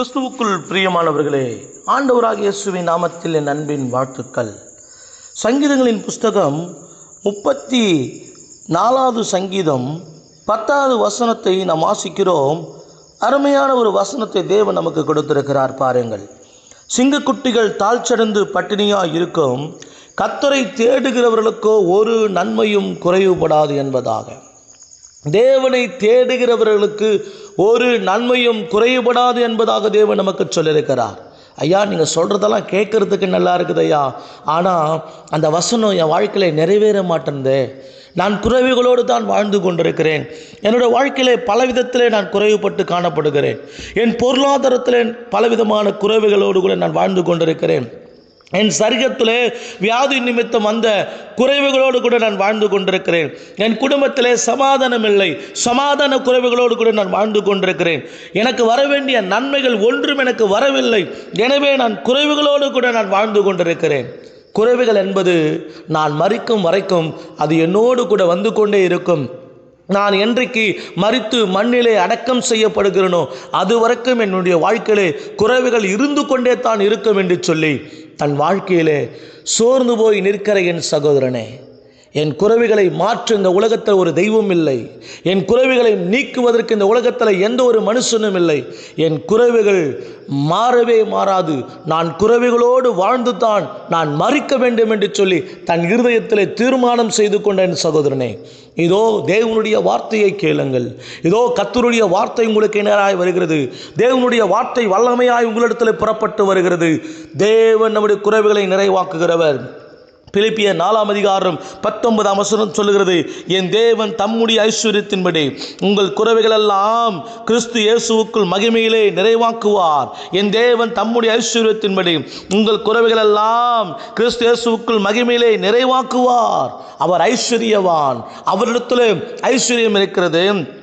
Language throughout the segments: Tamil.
கிறிஸ்துவுக்குள் பிரியமானவர்களே ஆண்டவராக இயேசுவின் நாமத்தில் என் அன்பின் வாழ்த்துக்கள். சங்கீதங்களின் புஸ்தகம் முப்பத்தி நாலாவது சங்கீதம் பத்தாவது வசனத்தை நாம் வாசிக்கிறோம். அருமையான ஒரு வசனத்தை தேவன் நமக்கு கொடுத்திருக்கிறார் பாருங்கள். சிங்கக்குட்டிகள் தாழ்ச்சடைந்து பட்டினியாக இருக்கும். கத்தரை தேடுகிறவர்களுக்கோ ஒரு நன்மையும் குறைவுபடாது என்பதாக. தேவனை தேடுகிறவர்களுக்கு ஒரு நன்மையும் குறையப்படாது என்பதாக தேவன் நமக்கு சொல்லியிருக்கிறார். ஐயா நீங்கள் சொல்கிறதெல்லாம் கேட்குறதுக்கு நல்லா இருக்குது ஐயா. ஆனால் அந்த வசனம் என் வாழ்க்கையில் நிறைவேற மாட்டேந்தே நான் குறைவுகளோடு தான் வாழ்ந்து கொண்டிருக்கிறேன். என்னோட வாழ்க்கையிலே பல விதத்திலே நான் குறைவுபட்டு காணப்படுகிறேன். என் பொருளாதாரத்தில் பலவிதமான குறைவுகளோடு கூட நான் வாழ்ந்து கொண்டிருக்கிறேன். என் சரீரத்திலே வியாதி நிமித்தம் வந்த குறைவுகளோடு கூட நான் வாழ்ந்து கொண்டிருக்கிறேன். என் குடும்பத்திலே சமாதானம் இல்லை சமாதான குறைவுகளோடு கூட நான் வாழ்ந்து கொண்டிருக்கிறேன். எனக்கு வர வேண்டிய நன்மைகள் ஒன்றும் எனக்கு வரவில்லை. எனவே நான் குறைவுகளோடு கூட நான் வாழ்ந்து கொண்டிருக்கிறேன். குறைவுகள் என்பது நான் மறிக்கும் வரைக்கும் அது என்னோடு கூட வந்து கொண்டே இருக்கும். நான் என்றைக்கு மறித்து மண்ணிலே அடக்கம் செய்யப்படுகிறேனோ அது வரைக்கும் என்னுடைய வாழ்க்கையிலே குறைவுகள் இருந்து கொண்டே தான் இருக்கும் என்று சொல்லி தன் வாழ்க்கையிலே சோர்ந்து போய் நிற்கிற என் சகோதரனே. என் குறவிகளை மாற்று இந்த உலகத்தில் ஒரு தெய்வம் இல்லை. என் குறவிகளை நீக்குவதற்கு இந்த உலகத்தில் எந்த ஒரு மனுஷனும் இல்லை. என் குறவிகள் மாறவே மாறாது. நான் குறவிகளோடு வாழ்ந்து தான் நான் மறிக்க வேண்டும் என்று சொல்லி தன் இருதயத்தில் தீர்மானம் செய்து கொண்ட என் சகோதரனே இதோ தேவனுடைய வார்த்தையை கேளுங்கள். இதோ கத்தருடைய வார்த்தை உங்களுக்கு நேராய் வருகிறது. தேவனுடைய வார்த்தை வல்லமையாய் உங்களிடத்தில் புறப்பட்டு வருகிறது. தேவன் நம்முடைய குறவிகளை நிறைவாக்குகிறவர். பிலிப்பிய நாலாம் அதிகாரம் பத்தொன்பதாம் வசனம் சொல்லுகிறது என் தேவன் தம்முடைய ஐஸ்வர்யத்தின்படி உங்கள் குறவைகளெல்லாம் கிறிஸ்து இயேசுவுக்குள் மகிமையிலே நிறைவாக்குவார். என் தேவன் தம்முடைய ஐஸ்வர்யத்தின்படி உங்கள் குறவைகளெல்லாம் கிறிஸ்து இயேசுவுக்குள் மகிமையிலே நிறைவாக்குவார். அவர் ஐஸ்வர்யவான். அவரிடத்தில் ஐஸ்வர்யம் இருக்கிறது.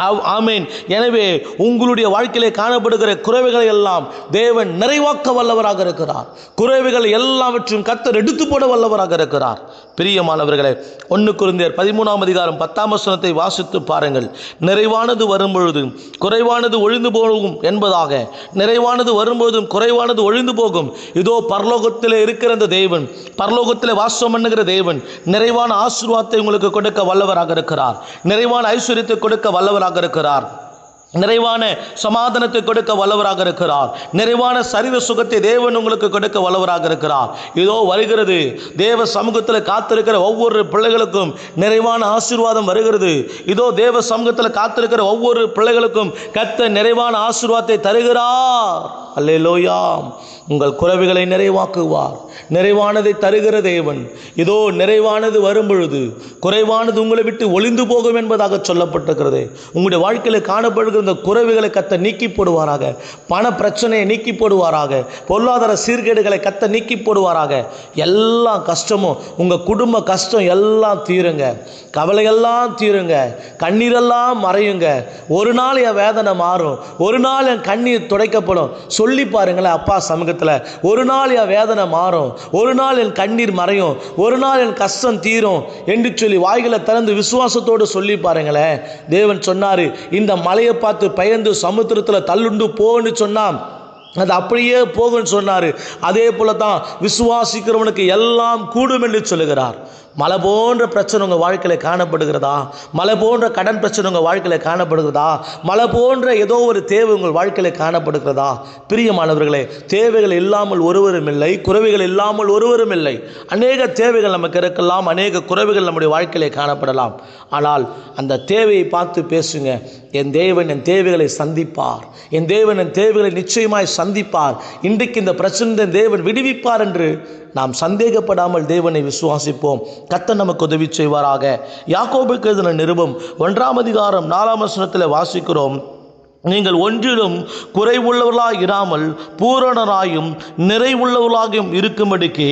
ஆமேன். எனவே உங்களுடைய வாழ்க்கையிலே காணப்படுகிற குறைவுகளை எல்லாம் தேவன் நிறைவாக்க வல்லவராக இருக்கிறார். குறைவுகள் எல்லாவற்றையும் கத்தர் எடுத்து போட வல்லவராக இருக்கிறார். பிரியமானவர்களே ஒன்று குருந்தியர் பதிமூணாம் அதிகாரம் பத்தாம் வசனத்தை வாசித்து பாருங்கள். நிறைவானது வரும்பொழுது குறைவானது ஒழிந்து போகும் என்பதாக. நிறைவானது வரும்பொழுதும் குறைவானது ஒழிந்து போகும். இதோ பரலோகத்தில் இருக்கிற அந்த தேவன் பரலோகத்தில் வாசம் பண்ணுகிற தேவன் நிறைவான ஆசீர்வாதத்தை உங்களுக்கு கொடுக்க வல்லவராக இருக்கிறார். நிறைவான ஐஸ்வர்யத்தை கொடுக்க வல்லவராக இருக்கிறார். நிறைவான சமாதானத்தை கொடுக்க வல்லவராக இருக்கிறார். நிறைவான சரீர சுகத்தை தேவன் உங்களுக்கு கொடுக்க வல்லவராக இருக்கிறார். இதோ வருகிறது. தேவ சமூகத்தில் காத்திருக்கிற ஒவ்வொரு பிள்ளைகளுக்கும் நிறைவான ஆசீர்வாதம் வருகிறது. இதோ தேவ சமூகத்தில் காத்திருக்கிற ஒவ்வொரு பிள்ளைகளுக்கும் கத்த நிறைவான ஆசீர்வாதத்தை தருகிறார். அல்லேலோயாம் உங்கள் குறைவுகளை நிறைவாக்குவார். நிறைவானதை தருகிற தேவன். இதோ நிறைவானது வரும் பொழுது குறைவானது உங்களை விட்டு ஒளிந்து போகும் என்பதாக சொல்லப்பட்டிருக்கிறது. உங்களுடைய வாழ்க்கையில் காணப்படுகிற இந்த குறைவுகளை கத்த நீக்கி போடுவாராக. பண பிரச்சனையை நீக்கி போடுவாராக. பொருளாதார சீர்கேடுகளை கத்த நீக்கி போடுவாராக. எல்லா கஷ்டமும் உங்கள் குடும்ப கஷ்டம் எல்லாம் தீருங்க. கவலையெல்லாம் தீருங்க. கண்ணீரெல்லாம் மறையுங்க. ஒரு நாள் என் வேதனை மாறும். ஒரு நாள் என் கண்ணீர் துடைக்கப்படும். சொல்லி பாருங்களேன் அப்பா சமூகத்தில் ஒரு நாள் என் வேதனை மாறும். ஒரு நாள் என் கண்ணீர் மறையும். ஒரு நாள் என் கஷ்டம் தீரும் என்று சொல்லி வாய்களை திறந்து விசுவாசத்தோடு சொல்லி பாருங்களேன். தேவன் சொன்னார் இந்த மலையை பார்த்து பயந்து சமுத்திரத்தில் தள்ளுண்டு போன்னு சொன்னான். அது அப்படியே போகும்னு சொன்னார். அதே போல தான் விசுவாசிக்கிறவனுக்கு எல்லாம் கூடும் என்று சொல்லுகிறார். மலை போன்ற பிரச்சனை உங்கள் வாழ்க்கையில் காணப்படுகிறதா? மலை போன்ற கடன் பிரச்சனை உங்கள் வாழ்க்கையில் காணப்படுகிறதா? மலை போன்ற ஏதோ ஒரு தேவை உங்கள் வாழ்க்கையில் காணப்படுகிறதா? பிரியமானவர்களே தேவைகள் இல்லாமல் ஒருவரும் இல்லை குறைவுகள் இல்லாமல் ஒருவரும் இல்லை. அநேக தேவைகள் நமக்கு இருக்கலாம் அநேக குறைவுகள் நம்முடைய வாழ்க்கையிலே காணப்படலாம். ஆனால் அந்த தேவையை பார்த்து பேசுங்க. என் தேவன் என் தேவைகளை சந்திப்பார். என் தேவன் என் தேவைகளை நிச்சயமாய் சந்திப்பார். இன்றைக்கு இந்த பிரச்சனை தேவன் விடுவிப்பார் என்று நாம் சந்தேகப்படாமல் தேவனை விசுவாசிப்போம். கத்த நமக்கு உதவி செய்வாராக. யாக்கோபுக்கு எதிரான நிருபம் ஒன்றாம் அதிகாரம் நாலாம் வசனத்தில் வாசிக்கிறோம். நீங்கள் ஒன்றிலும் குறைவுள்ளவர்களாக இராமல் பூரணராயும் நிறைவுள்ளவர்களாகவும் இருக்கும்படிக்கு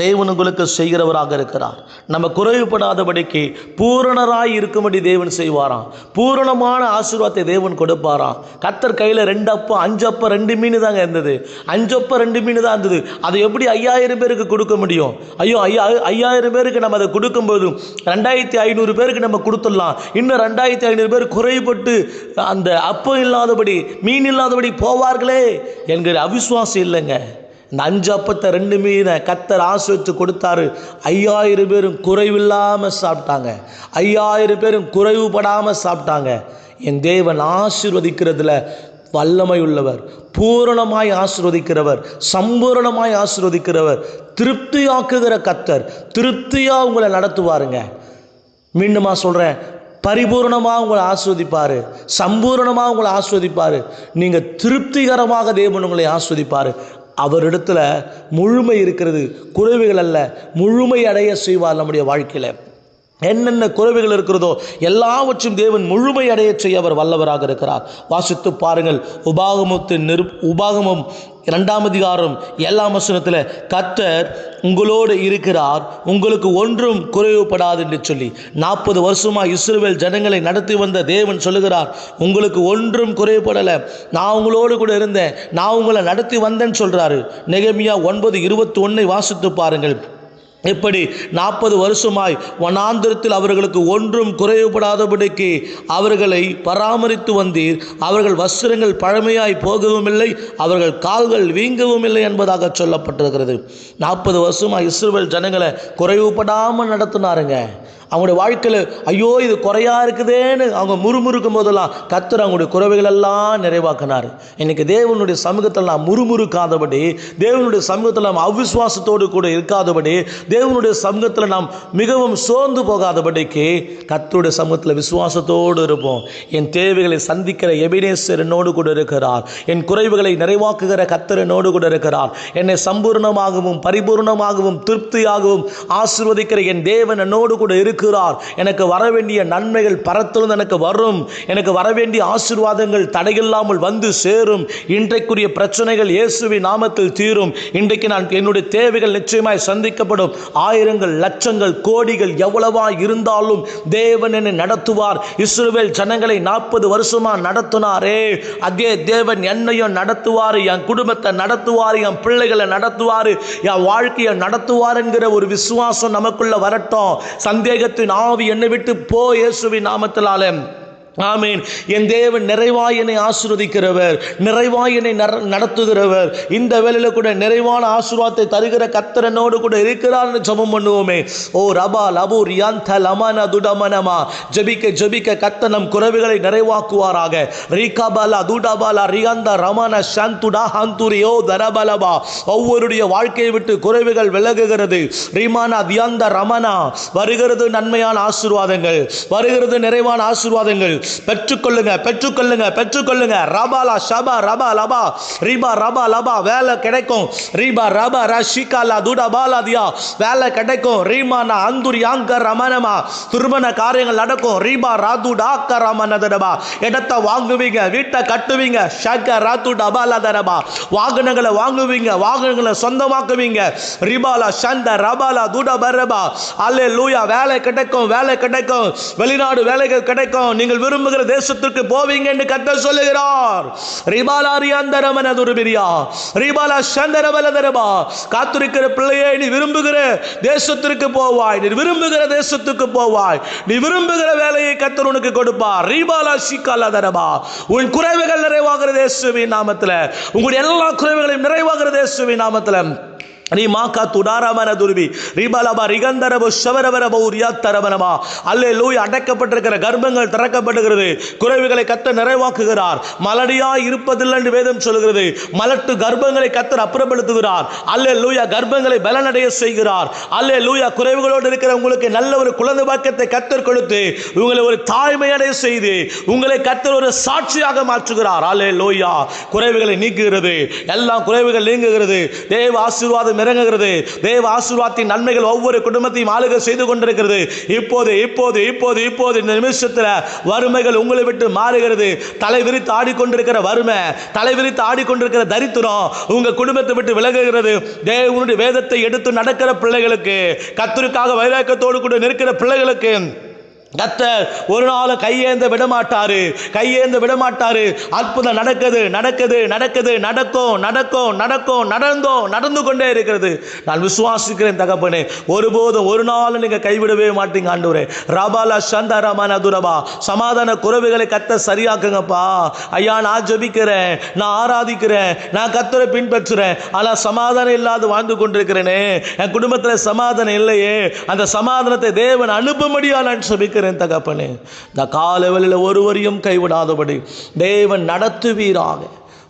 தேவன் உங்களுக்கு செய்கிறவராக இருக்கிறார். நம்ம குறைவுபடாதபடிக்கு பூரணராய் இருக்கும்படி தேவன் செய்வாராம். பூரணமான ஆசீர்வாதத்தை தேவன் கொடுப்பாராம். கத்தர் கையில் ரெண்டு அப்போ அஞ்சு அப்போ ரெண்டு மீன் தாங்க இருந்தது. அஞ்சு அப்போ ரெண்டு மீன் தான் இருந்தது. அதை எப்படி ஐயாயிரம் பேருக்கு கொடுக்க முடியும்? ஐயோ ஐயா ஐயாயிரம் பேருக்கு நம்ம அதை கொடுக்கும்போது ரெண்டாயிரத்தி ஐநூறு பேருக்கு நம்ம கொடுத்துடலாம். இன்னும் ரெண்டாயிரத்தி ஐநூறு பேர் குறைபட்டு அந்த அப்போ இல்லாமல் இல்லாதபடி மீன் இல்லாதபடி போவார்களே என்கிற அவிசுவாசம் இல்லைங்க. இந்த அஞ்சு அப்பத்தை ரெண்டு மீனை கத்தர் ஆசிரித்து கொடுத்தாரு. ஐயாயிரம் பேரும் குறைவில்லாமல் சாப்பிட்டாங்க. ஐயாயிரம் பேரும் குறைவுபடாமல் சாப்பிட்டாங்க. என் தேவன் ஆசிர்வதிக்கிறதுல வல்லமை உள்ளவர் பூரணமாய் ஆசிர்வதிக்கிறவர் சம்பூரணமாய் ஆசிர்வதிக்கிறவர் திருப்தியாக்குகிற கத்தர் திருப்தியா உங்களை நடத்துவாருங்க. மீண்டுமா சொல்கிறேன் பரிபூர்ணமாக உங்களை ஆஸ்வதிப்பார். சம்பூரணமாக உங்களை ஆஸ்வதிப்பார். நீங்கள் திருப்திகரமாக தேவன் உங்களை ஆஸ்வதிப்பார். அவரிடத்துல முழுமை இருக்கிறது. குறைவுகள் அல்ல. முழுமை அடைய செய்வார் நம்முடைய வாழ்க்கையில். என்னென்ன குறைவுகள் இருக்கிறதோ எல்லாவற்றும் தேவன் முழுமை அடைய செய்ய அவர் வல்லவராக இருக்கிறார். வாசித்து பாருங்கள். உபாகமத்தின் நிரு உபாகமம் இரண்டாம் அதிகாரம் ஏழாம் வசனத்தில் கத்தர் உங்களோடு இருக்கிறார் உங்களுக்கு ஒன்றும் குறைவுபடாது என்று சொல்லி நாற்பது வருஷமாக இஸ்ரேல் ஜனங்களை நடத்தி வந்த தேவன் சொல்லுகிறார் உங்களுக்கு ஒன்றும் குறைவுபடலை நான் உங்களோடு கூட இருந்தேன் நான் உங்களை நடத்தி வந்தேன்னு சொல்கிறாரு நெகமியா ஒன்பது இருபத்தி ஒன்றை வாசித்து பாருங்கள். இப்படி நாற்பது வருஷமாய் வனாந்திரத்தில் அவர்களுக்கு ஒன்றும் குறைவுபடாதபடிக்கு அவர்களை பராமரித்து வந்தீர். அவர்கள் வஸ்திரங்கள் பழமையாய் போகவும் இல்லை அவர்கள் கால்கள் வீங்கவும் இல்லை என்பதாக சொல்லப்பட்டிருக்கிறது. நாற்பது வருஷமாக இஸ்ரவேல் ஜனங்களை குறைவுபடாமல் நடத்தினாருங்க. அவங்களுடைய வாழ்க்கையில் ஐயோ இது குறையா இருக்குதேன்னு அவங்க முறுமுறுக்கும் போதெல்லாம் கத்தர் அவங்களுடைய குறைவுகள் எல்லாம் நிறைவாக்கினார். இன்னைக்கு தேவனுடைய சமூகத்தில் நாம் முறுமுறுக்காதபடி தேவனுடைய சமூகத்தில் நாம் அவிசுவாசத்தோடு கூட இருக்காதபடி தேவனுடைய சமூகத்தில் நாம் மிகவும் சோர்ந்து போகாதபடிக்கு கத்தருடைய சமூகத்தில் விசுவாசத்தோடு இருப்போம். என் தேவைகளை சந்திக்கிற எபினேசர் என்னோடு கூட இருக்கிறார். என் குறைவுகளை நிறைவாக்குகிற கத்தர் என்னோடு கூட இருக்கிறார். என்னை சம்பூர்ணமாகவும் பரிபூர்ணமாகவும் திருப்தியாகவும் ஆசிர்வதிக்கிற என் தேவன் என்னோடு கூட இருக்கிறார். எனக்கு வர வேண்டிய நன்மைகள் பரத்திலிருந்து எனக்கு வரும். எனக்கு வர வேண்டிய ஆசீர்வாதங்கள் தடையில்லாமல் வந்து சேரும். இன்றைக்குரிய பிரச்சனைகள் இயேசுவின் நாமத்தில் தீரும். இன்றைக்கு நான் என்னுடைய தேவைகள் நிச்சயமாய் சந்திக்கப்படும். ஆயிரங்கள் லட்சங்கள் கோடிகள் எவ்வளவா இருந்தாலும் தேவன் என்னை நடத்துவார். இஸ்ரேல் ஜனங்களை நாற்பது வருஷமா நடத்தினாரே. அதே தேவன் என்னையும் நடத்துவார் என் குடும்பத்தை நடத்துவார் என் பிள்ளைகளை நடத்துவார் என் வாழ்க்கையை நடத்துவார் என்கிற ஒரு விசுவாசம் நமக்குள்ள வரட்டும். சந்தேகத்தின் ஆவி என்னை விட்டு போ இயேசுவின் நாமத்தினாலே. ஆமீன். என் தேவன் நிறைவாய் என்னை ஆசீர்வதிக்கிறவர் நிறைவாய் என்னை நடத்துகிறவர். இந்த வேலையில் கூட நிறைவான ஆசீர்வாதத்தை தருகிற கத்தரனோடு கூட இருக்கிறார்னு ஜெபம் பண்ணுவோமே. ஓ ரபா லபு ரியாந்த லமன துடமனமா. ஜெபிக்க ஜெபிக்க கத்த நம் குறைவுகளை நிறைவாக்குவாராக. ரீகாபாலா துடாபாலா ரியாந்த ரமன சந்துடா ஹந்துரியோ தரபலபா. ஒவ்வொருடைய வாழ்க்கையை விட்டு குறைவுகள் விலகுகிறது. ரீமானா தியாந்த ரமணா. வருகிறது நன்மையான ஆசீர்வாதங்கள். வருகிறது நிறைவான ஆசீர்வாதங்கள். பெற்றுக்கொள்ளுங்க பெற்றுக்கொள்ளுங்க பெற்றுக்கொள்ளுங்க. ரபாலா ஷபா ரபா லபா. ரீபா ரபா லபா. வேலை கிடைக்கும். ரீபா ரபா ரஷிகா லா துடா பாலா தியா. வேலை கிடைக்கும். ரீமானா அந்துரி ஆங்க ரமணமா. திருமண காரியங்கள் நடக்கும். ரீபா ராது டாக்க ரமணதரபா இடத்தை வாங்குவீங்க வீட்டை கட்டுவீங்க ஷக்க ராத்து டபாலாதரபா வாகனங்களை வாங்குவீங்க வாகனங்களை சொந்தமாக்குவீங்க. ரிபாலா சந்த ரபாலா துட பரபா அல்லே லூயா வேலை கிடைக்கும் வேலை கிடைக்கும். வெளிநாடு வேலைகள் கிடைக்கும். நீங்கள் விரும்புகிற தேசத்திற்கு போவீங்க என்று கத்த சொல்லுகிறார். ரிபாலா ரியாந்தரமன துருபிரியா. ரிபாலா சந்தரபல தரபா. காத்திருக்கிற பிள்ளையே நீ விரும்புகிற தேசத்திற்கு போவாய். நீ விரும்புகிற தேசத்துக்கு போவாய். நீ விரும்புகிற வேலையை கத்தர் உனக்கு கொடுப்பார். ரீபாலா சிக்காலா தரபா. உன் குறைவுகள் நிறைவாகிற தேசுவின் நாமத்தில் உங்களுடைய எல்லா குறைவுகளையும் நிறைவாகிற தேசுவின் நாமத்தில் நீ மாக்கா துடாரமன துருபி ரிபலபா ரிகந்தரபு ஷவரவரபு தரவனமா அல்லே லூய் அடைக்கப்பட்டிருக்கிற கர்ப்பங்கள் திறக்கப்படுகிறது. குறைவுகளை கத்த நிறைவாக்குகிறார். மலடியா இருப்பதில்லை என்று வேதம் சொல்கிறது மலட்டு கர்ப்பங்களை கத்தர் அப்புறப்படுத்துகிறார். அல்லே லூயா கர்ப்பங்களை பலனடைய செய்கிறார். அல்லே லூயா குறைவுகளோடு இருக்கிற உங்களுக்கு நல்ல ஒரு குழந்தை பாக்கியத்தை கத்தர் கொடுத்து உங்களை ஒரு தாய்மையடைய செய்து உங்களை கத்தர் ஒரு சாட்சியாக மாற்றுகிறார். அல்லே லோயா குறைவுகளை நீக்குகிறது. எல்லாம் குறைவுகள் நீங்குகிறது. தேவ ஆசீர்வாதம் இறங்குகிறது. தேவ ஆசீர்வாதத்தின் நன்மைகள் ஒவ்வொரு குடும்பத்தையும் ஆளுகை செய்து கொண்டிருக்கிறது. இப்போது இப்போது இப்போது இப்போது இந்த நிமிஷத்தில் வறுமைகள் உங்களை விட்டு மாறுகிறது. தலை விரித்து ஆடிக்கொண்டிருக்கிற வறுமை தலை விரித்து ஆடிக்கொண்டிருக்கிற தரித்திரம் உங்கள் குடும்பத்தை விட்டு விலகுகிறது. தேவனுடைய வேதத்தை எடுத்து நடக்கிற பிள்ளைகளுக்கு கத்தருக்காக வைராக்கத்தோடு கூட நிற்கிற பிள்ளைகளுக்கு கத்தர் ஒரு நாள் கையேந்த விட மாட்டாரு கையேந்த விடமாட்டாரு. அற்புதம் நடக்குது நடக்குது நடக்குது. நடக்கும் நடக்கும் நடக்கும் நடந்தோம் நடந்து கொண்டே இருக்கிறது. நான் விசுவாசிக்கிறேன் தகப்பனே. ஒருபோதும் ஒரு நாள் நீங்க கைவிடவே மாட்டீங்க ஆண்டவரே. ரபாலா சந்தா ரமான துரபா சமாதான குறவுகளை கத்த சரியாக்குங்கப்பா. ஐயா நான் ஜெபிக்கிறேன் நான் ஆராதிக்கிறேன் நான் கத்தரை பின்பற்றுறேன். ஆனால் சமாதானம் இல்லாது வாழ்ந்து கொண்டிருக்கிறேனே. என் குடும்பத்தில் சமாதானம் இல்லையே. அந்த சமாதானத்தை தேவன் அனுப்பும்படியா நான் ஜபிக்கிறேன். தகப்பனே. இந்த காலவெளியில் ஒருவரையும் கைவிடாதபடி தேவன் நடத்துவீராக.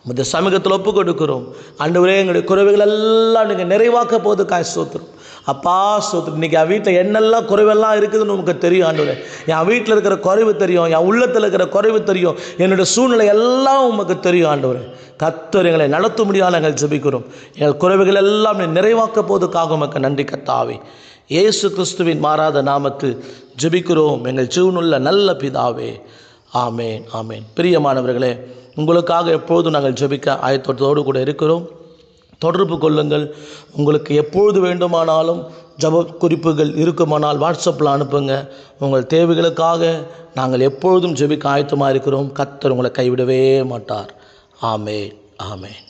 இந்த சமூகத்தில் ஒப்பு கொடுக்கிறோம் ஆண்டவரே எங்களுடைய குறைவுகள் எல்லாம் நீங்கள் நிறைவாக்க போது காய் சோத்துரும். அப்பா சோத்துரும் இன்னைக்கு என் வீட்டில் என்னெல்லாம் குறைவெல்லாம் இருக்குதுன்னு நமக்கு தெரியும் ஆண்டு என் வீட்டில் இருக்கிற குறைவு தெரியும் என் உள்ளத்தில் இருக்கிற குறைவு தெரியும் என்னுடைய சூழ்நிலை எல்லாம் உமக்கு தெரியும் ஆண்டவரே. கத்தர் எங்களை நடத்த முடியாத நாங்கள் ஜெபிக்கிறோம். எங்கள் குறைவுகள் எல்லாம் நிறைவாக்க போதுக்காக உமக்கு நன்றி கத்தாவே இயேசு கிறிஸ்துவின் மாறாத நாமத்து ஜெபிக்கிறோம். எங்கள் ஜீவனுள்ள நல்ல பிதாவே. ஆமேன் ஆமேன். பிரியமானவர்களே உங்களுக்காக எப்போதும் நாங்கள் ஜெபிக்க ஆயத்தோட்டத்தோடு கூட இருக்கிறோம். தொடர்பு கொள்ளுங்கள். உங்களுக்கு எப்பொழுது வேண்டுமானாலும் ஜப குறிப்புகள் இருக்குமானால் வாட்ஸ்அப்பில் அனுப்புங்க. உங்கள் தேவைகளுக்காக நாங்கள் எப்பொழுதும் ஜெபிக்க ஆயத்தமாக இருக்கிறோம். கத்தர் உங்களை கைவிடவே மாட்டார். ஆமேன். ஆமேன்.